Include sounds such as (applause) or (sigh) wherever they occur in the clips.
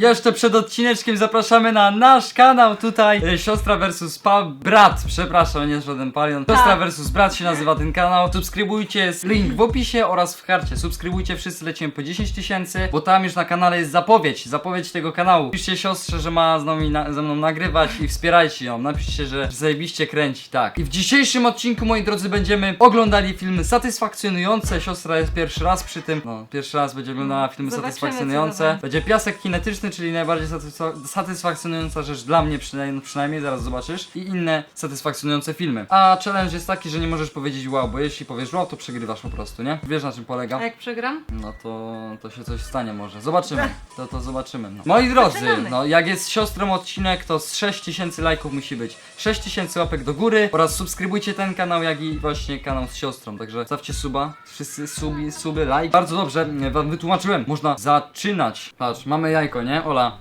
Jeszcze przed odcineczkiem zapraszamy na nasz kanał tutaj. E, Siostra versus pa brat, przepraszam, nie żaden palion. Siostra Tak. versus brat się nazywa ten kanał. Subskrybujcie, jest link w opisie oraz w karcie. Subskrybujcie, wszyscy lecimy po 10 tysięcy Bo tam już na kanale jest zapowiedź, zapowiedź tego kanału. Piszcie siostrze, że ma z nami na, ze mną nagrywać i wspierajcie ją. Napiszcie, że zajebiście kręci, tak. I w dzisiejszym odcinku, moi drodzy, będziemy oglądali filmy satysfakcjonujące. Siostra jest pierwszy raz przy tym, no, pierwszy raz będzie oglądała filmy Zobaczymy, co satysfakcjonujące. będzie piasek kinetyczny, czyli najbardziej satysfa- satysfakcjonująca rzecz dla mnie przynajmniej, przynajmniej, zaraz zobaczysz. I inne satysfakcjonujące filmy. A challenge jest taki, że nie możesz powiedzieć wow, bo jeśli powiesz wow, to przegrywasz po prostu, nie? Wiesz na czym polega? A jak przegram? No to, to się coś stanie może. Zobaczymy. To to zobaczymy. No. Moi drodzy, Zaczynamy. no jak jest siostrą odcinek, to z 6000 lajków musi być 6000 łapek do góry oraz subskrybujcie ten kanał, jak i właśnie kanał z siostrą. Także stawcie suba. Wszyscy subi, suby, like. Bardzo dobrze, nie, wam wytłumaczyłem. Można zaczynać. Patrz, mamy jajko, nie? Ola.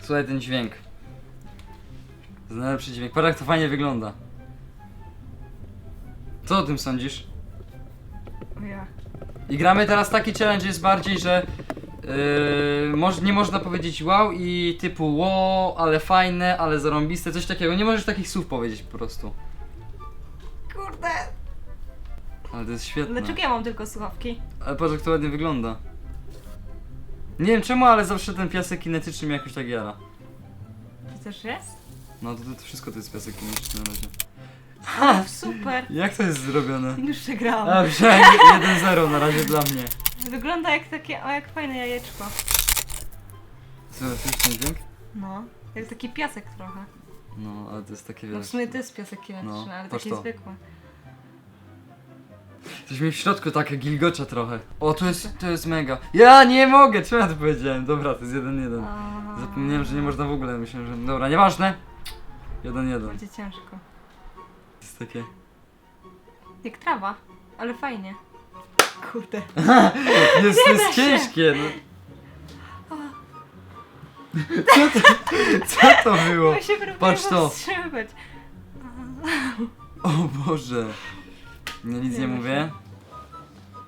Słuchaj ten dźwięk. Najlepszy dźwięk. Patrz jak to fajnie wygląda. Co o tym sądzisz? Ja. I gramy teraz taki challenge jest bardziej, że yy, moż, nie można powiedzieć wow i typu wow, ale fajne, ale zarąbiste, coś takiego. Nie możesz takich słów powiedzieć po prostu. Kurde. Ale to jest świetne. Dlaczego ja mam tylko słuchawki? Ale patrz jak to ładnie wygląda. Nie wiem czemu, ale zawsze ten piasek kinetyczny mnie jakoś tak jara. To też jest? No to, to wszystko to jest piasek kinetyczny na razie. Ha! (laughs) Super. Jak to jest zrobione? Już przegrałam. A, przynajmniej 1-0 na razie dla mnie. Wygląda jak takie, o jak fajne jajeczko. Co, to jest ten dźwięk? No. Jak taki piasek trochę. No, ale to jest takie No w sumie to jest piasek kinetyczny, No, ale patrz taki to. zwykły. Coś mi w środku takie gilgocze trochę. O, to jest, to jest mega. Ja nie mogę, czemu ja to powiedziałem? Dobra, to jest 1-1. A, Zapomniałem, że nie można w ogóle, myślałem, że... Dobra, nieważne. 1-1. Będzie ciężko. To jest takie... Jak trawa, ale fajnie. Kurde. (laughs) Jest, to jest ciężkie, no. Co to, co to było? Ja się próbuję Patrz to. O Boże. Nie, nic nie Nie mówię.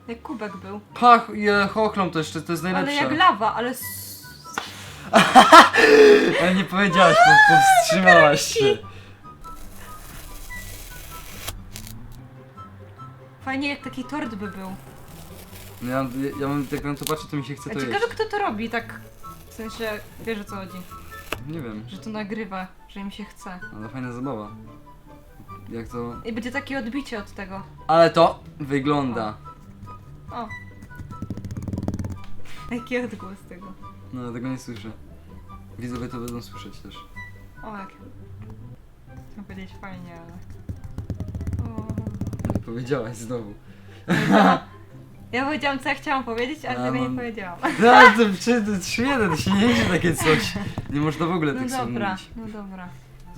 Jak kubek był. Pach, je, chochlą to jeszcze, to jest Ale najlepsze. jak lawa, ale... s- (laughs) Ale nie powiedziałaś, po, powstrzymałaś się. Fajnie jak taki tort by był. No Ja, ja mam, jak na to patrzę, to mi się chce A to ciekawe jeść. kto to robi, tak... W sensie, wiesz o co chodzi. Nie wiem, Że to nagrywa, że im się chce. ale fajna zabawa. Jak to... I będzie takie odbicie od tego. Ale to wygląda. O. Jaki odgłos tego. No, tego nie słyszę. Widzowie to będą słyszeć też. O, jak... Chciałam powiedzieć fajnie, ale... O. Powiedziałaś znowu. Ja powiedziałam co ja chciałam powiedzieć, ale A, tego no. nie powiedziałam. (laughs) No ale to 3-1, to się nie liczy takie coś. Nie można w ogóle No tych słów dobra, mówić. no dobra.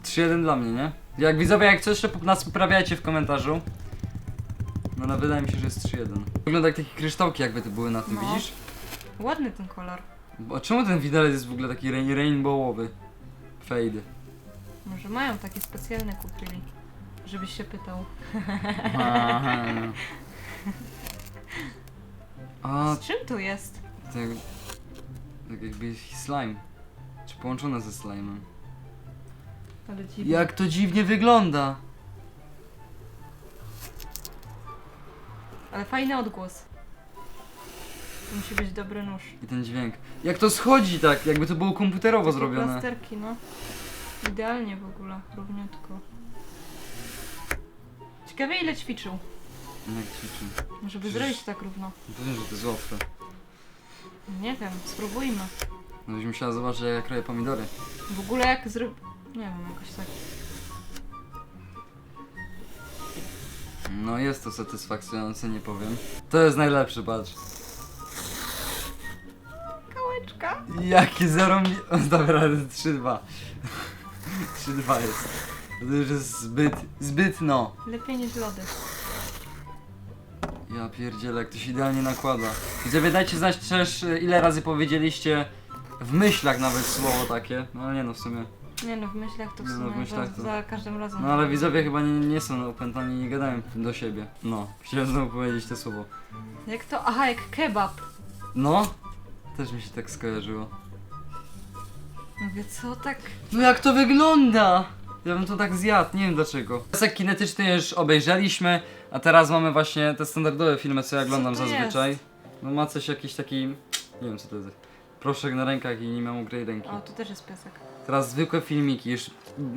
3-1 dla mnie, nie? Jak widzowie, jak coś jeszcze po- nas poprawiajcie w komentarzu. No ale wydaje mi się, że jest 3-1. Wygląda jak takie kryształki jakby to były na tym, No. widzisz? Ładny ten kolor. Bo czemu ten widelec jest w ogóle taki rain rainbowowy? Fade. Może mają takie specjalne kupili. Żebyś się pytał. Aha. (laughs) A, Z czym to jest? tak, tak jakby slime. Czy połączone ze slime'em. Ale dziwne. Jak to dziwnie wygląda! Ale fajny odgłos. To musi być dobry nóż. I ten dźwięk. Jak to schodzi tak, jakby to było komputerowo Takie zrobione. plasterki, no. Idealnie w ogóle, równiutko. Ciekawie ile ćwiczył, Jak ćwiczy. żeby Przecież- zrobić tak równo. Pewnie, że to jest łatwe. Nie wiem, spróbujmy. No byś musiała zobaczyć jak ja kroję pomidory. W ogóle jak zrób... Nie wiem, jakoś tak. No jest to satysfakcjonujące, nie powiem. To jest najlepszy, patrz. Kałeczka? Jaki zarąbi... O, Dobra, 3-2. 3-2 (laughs) jest. To już jest zbyt, zbyt no. Lepiej niż lody. Ja pierdzielę, jak to się idealnie nakłada. Widzowie, dajcie znać też, e, ile razy powiedzieliście w myślach nawet słowo takie. No ale nie no, w sumie. Nie no, w myślach to w Nie no, sumie w myślach za, to- za każdym razem. No ale widzowie chyba nie, nie są opętani, nie gadają do siebie. No, chciałem znowu powiedzieć to słowo. Jak to? Aha, jak kebab. No, też mi się tak skojarzyło. mogę, co tak? No jak to wygląda? Ja bym to tak zjadł, nie wiem dlaczego. Piasek kinetyczny już obejrzeliśmy, a teraz mamy właśnie te standardowe filmy, co ja oglądam to zazwyczaj. No ma coś jakiś taki, nie wiem co to jest. Proszek na rękach i nie mam mokrej ręki. O, tu też jest piasek. Teraz zwykłe filmiki, już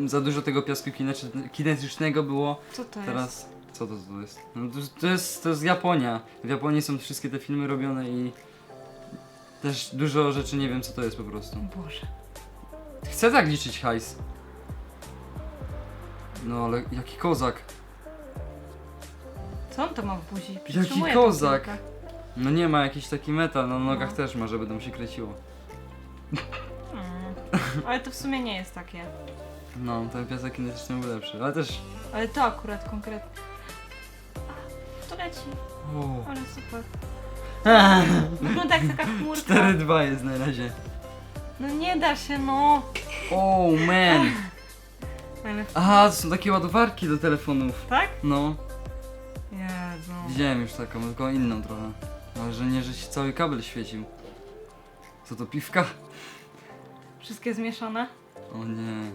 za dużo tego piasku kinetycz- kinetycznego było. Co to jest? Teraz, co to, to jest? No to, to jest? to jest Japonia. W Japonii są wszystkie te filmy robione i też dużo rzeczy nie wiem co to jest po prostu. Boże. Chcę tak liczyć hajs. No ale jaki kozak. Co on to ma w buzi? Jaki Przytrzymuje tą kozak. piłkę. No nie ma jakiś taki metal, na nogach No. też ma, żeby tam się kręciło. Mm. Ale to w sumie nie jest takie. No, ten piasek kinetyczny był lepszy, ale też... Ale to akurat konkretnie. To leci, O. ale super. Wygląda (laughs) jak taka chmurka. 4-2 jest na razie. No nie da się, no. Oh man! Ale Aha, to są takie ładowarki do telefonów. tak? No, Jezu. widziałem już taką, tylko inną trochę. Ale że nie, że się cały kabel świecił. Co to, piwka? Wszystkie zmieszane? O nie.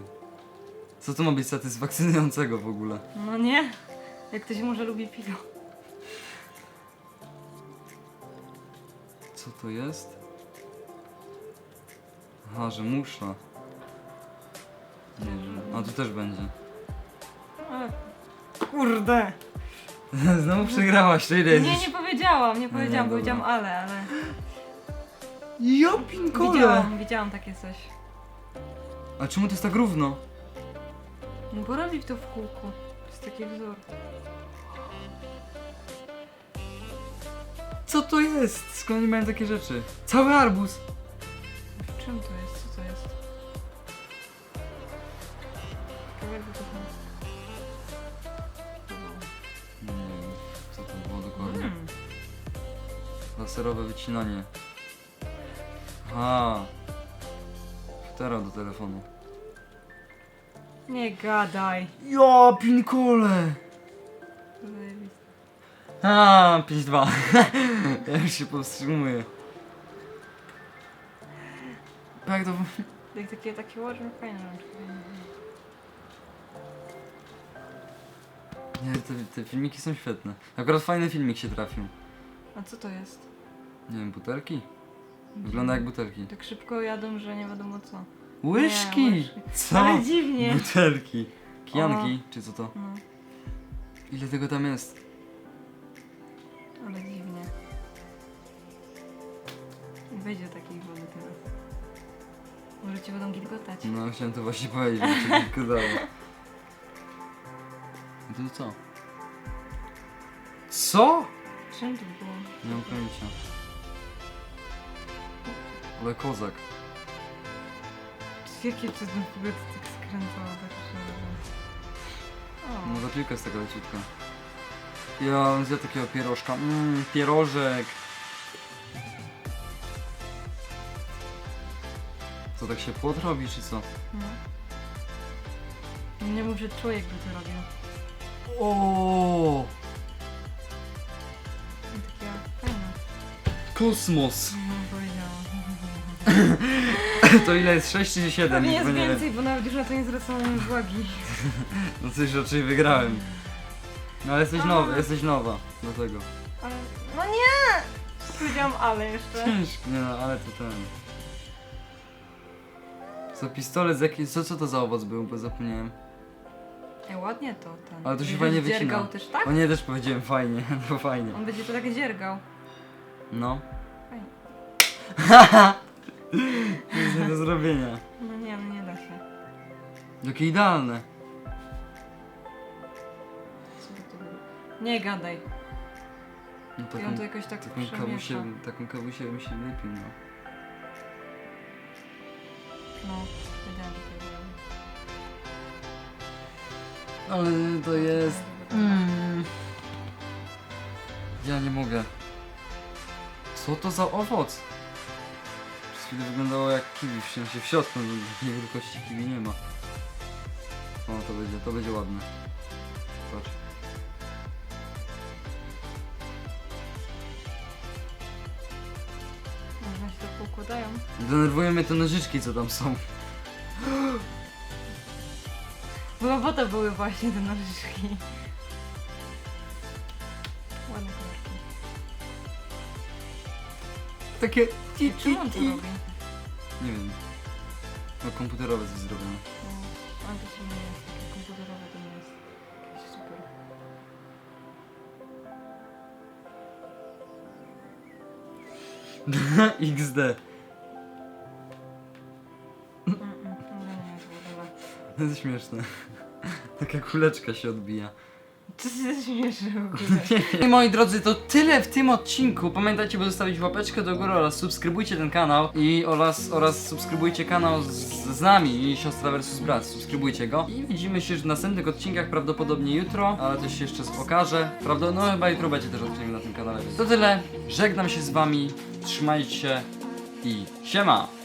Co to ma być satysfakcjonującego w ogóle? No nie. Jak ktoś może lubi piwo. Co to jest? Aha, że muszla. Nie wiem. A tu też będzie. Ale... Kurde. (laughs) Znowu przegrałaś, to ile Nie, jest? nie powiedziałam, nie nie, powiedziałam, dobra. powiedziałam ale, ale. Ja pinkole! Widziałam, widziałam takie coś. A czemu to jest tak równo? No bo robi to w kółku. To jest taki wzór. Co to jest? Skąd nie mają takie rzeczy? Cały arbuz! W czym to jest? Co to jest? Ciekawe, jakby to było. Laserowe wycinanie. Aha. Futera do telefonu. Nie gadaj. Ja pinkole! A, 5-2. (laughs) ja już się powstrzymuję. Jak to... Jak takie, takie ładne, fajne. Nie, te, te filmiki są świetne. Akurat fajny filmik się trafił. A co to jest? Nie wiem, butelki? Wygląda jak butelki. Tak szybko jadą, że nie wiadomo co. Łyżki! łyżki. Co? Ale dziwnie. Butelki. Kijanki, czy co to? No, Ile tego tam jest? ale dziwnie. Nie Wejdzie takiej wody teraz. Może ci będą gilgotać. No, chciałem to właśnie powiedzieć, bo się tylko dało. I to co? Co? Czym to było? Nie mam pojęcia. Ale kozak. Jakie w ogóle to tak skręcało tak że... No O, za piłka jest taka leciutka. Ja on zjadł takiego pierożka. Mmm, pierożek. Co tak się płot robi, czy co? no. Nie mów, że człowiek by to robił. O, I Takie fajne. Kosmos! No. To ile jest? 6 czy 7? Pewnie jest Bo nie wiem. więcej, bo nawet już na to nie zwracałem uwagi. (laughs) No coś raczej wygrałem. No ale jesteś A. nowa, jesteś nowa. Dlatego. Ale... No nie! Powiedziałam ale jeszcze. Ciężko. Nie no, ale to ten. Co pistolet z jakiej. Co, co to za owoc był, bo zapomniałem. Ej, ładnie to ten. Ale to się Będziesz fajnie wycina. dziergał też, tak? O nie, też powiedziałem fajnie, (laughs) to fajnie. On będzie to tak dziergał. No. Fajnie. (laughs) To jest nie do zrobienia. No nie, no nie da się. Jakie idealne. Co to było? Nie gadaj. No, I taką, on to jakoś tak taką, przemiesza. kawusię, taką kawusię bym się lepiej miał. No, wiedziałam, że to było. Ale to jest... Mm. Ja nie mogę. Co to za owoc? Chwilę wyglądało jak kiwi, w sensie w środku, wielkości kiwi nie ma. O, to będzie, to będzie ładne. Patrz. Można się to poukładają. Denerwują mnie te nożyczki, co tam są. Bo to były właśnie te nożyczki. Takie... Czemu on to robi? Nie wiem. No komputerowe coś zrobione. No, ale to się nie jest takie komputerowe, to nie jest jakieś super. (laughs) XD. Mm, mm, no nie jest w ogóle. To jest śmieszne. Taka kuleczka się odbija. To jest śmieszne w ogóle. (laughs) I moi drodzy, to tyle w tym odcinku. Pamiętajcie, by zostawić łapeczkę do góry oraz subskrybujcie ten kanał i oraz, oraz subskrybujcie kanał z, z nami i siostra versus brat. Subskrybujcie go. I widzimy się już w następnych odcinkach, prawdopodobnie jutro, ale to się jeszcze okaże. Prawda? No chyba jutro będzie też odcinek na tym kanale. To tyle. Żegnam się z wami. Trzymajcie się i siema!